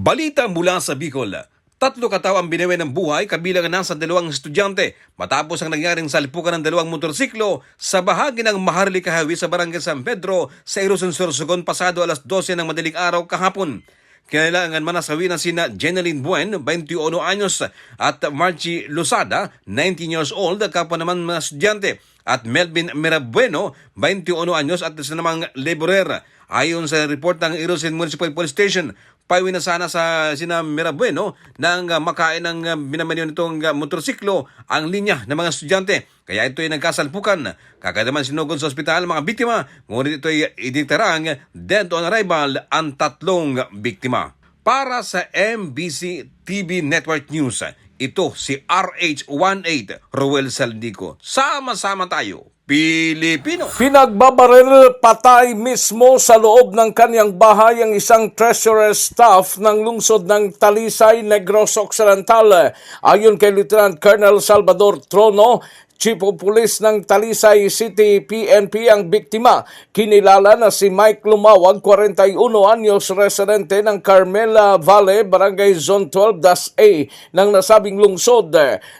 Balita mula sa Bicol. Tatlo katao ang binawi ng buhay kabilang na sa dalawang estudyante matapos ang nangyaring salpukan ng dalawang motorsiklo sa bahagi ng Maharlika Highway sa Barangay San Pedro sa Iroson Sorsogon pasado alas 12 ng madaling araw kahapon. Kailangan manasawi na sina Jeneline Buen, 21 anyos, at Margie Losada, 19 years old, kapwa naman mga estudyante, at Melvin Mirabueno, 21 anyos, at isa namang laborer. Ayon sa report ng Irosin Municipal Police Station, paiwi na sana sa sina Mirabueno nang uh, makain ng binamanyo nitong uh, motorsiklo ang linya ng mga estudyante. Kaya ito ay nagkasalpukan. Kakadaman sinugod sa ospital mga biktima, ngunit ito ay idiktarang dead on arrival ang tatlong biktima. Para sa MBC TV Network News, ito si RH18 Roel Saldico. Sama-sama tayo, Pilipino! Pinagbabaril patay mismo sa loob ng kanyang bahay ang isang treasurer staff ng lungsod ng Talisay, Negros Occidental. Ayon kay Lieutenant Colonel Salvador Trono, Chief of Police ng Talisay City PNP ang biktima. Kinilala na si Mike Lumawag, 41 anyos, residente ng Carmela Valley, Barangay Zone 12 A ng nasabing lungsod.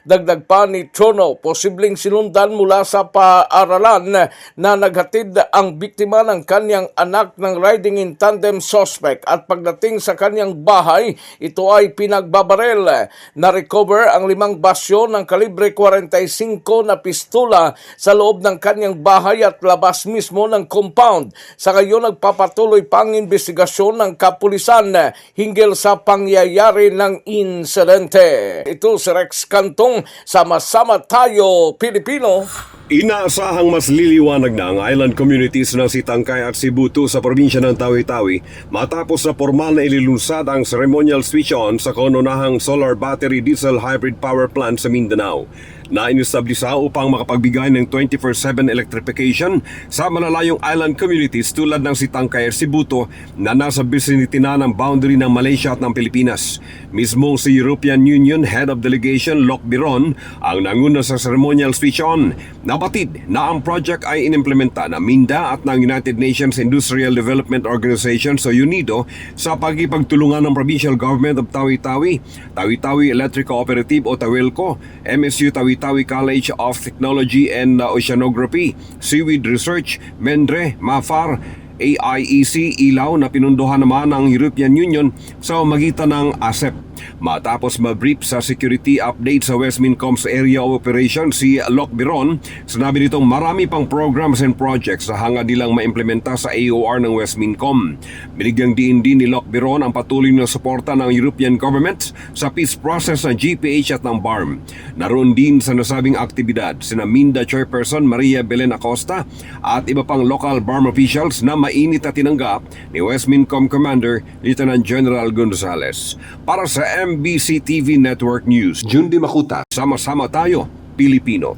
Dagdag pa ni Trono, posibleng sinundan mula sa paaralan na naghatid ang biktima ng kanyang anak ng riding in tandem suspect at pagdating sa kanyang bahay, ito ay pinagbabaril. Na-recover ang limang basyo ng kalibre 45 na pistola sa loob ng kanyang bahay at labas mismo ng compound. Sa ngayon, nagpapatuloy pa ang investigasyon ng kapulisan hinggil sa pangyayari ng insidente. Ito si Rex Cantong, sama-sama tayo, Pilipino. Inaasahang mas liliwanag na ang island communities ng Sitangkay at Sibutu sa probinsya ng Tawi-Tawi matapos na formal na ililunsad ang ceremonial switch-on sa kononahang solar battery diesel hybrid power plant sa Mindanao na inistablisa upang makapagbigay ng 24-7 electrification sa malalayong island communities tulad ng Sitangkay at Sibutu na nasa vicinity na ng boundary ng Malaysia at ng Pilipinas. Mismo si European Union Head of Delegation Locke Biron ang nanguna sa ceremonial switch-on. Nabatid na ang project ay inimplementa ng MINDA at ng United Nations Industrial Development Organization o UNIDO sa pagkipagtulungan ng Provincial Government of Tawi-Tawi, Tawi-Tawi Electric Cooperative o TAWELCO, MSU Tawi-Tawi College of Technology and Oceanography, Seaweed Research, MENDRE, MAFAR, AIEC, ILAW na pinunduhan naman ng European Union sa magitan ng ASEP. Matapos ma-brief sa security update sa Westmincom's Area of Operation si Locke Biron, sinabi nitong marami pang programs and projects sa hanga nilang maimplementa sa AOR ng Westmincom. Binigyang diin din ni Locke Biron ang patuloy na suporta ng European government sa peace process ng GPH at ng BARM. Naroon din sa nasabing aktibidad sina Minda Chairperson Maria Belen Acosta at iba pang local BARM officials na mainit na tinanggap ni Westmincom Commander Lieutenant General Gonzales. Para sa MBC TV Network News, Jundi Makuta, sama-sama tayo, Pilipino.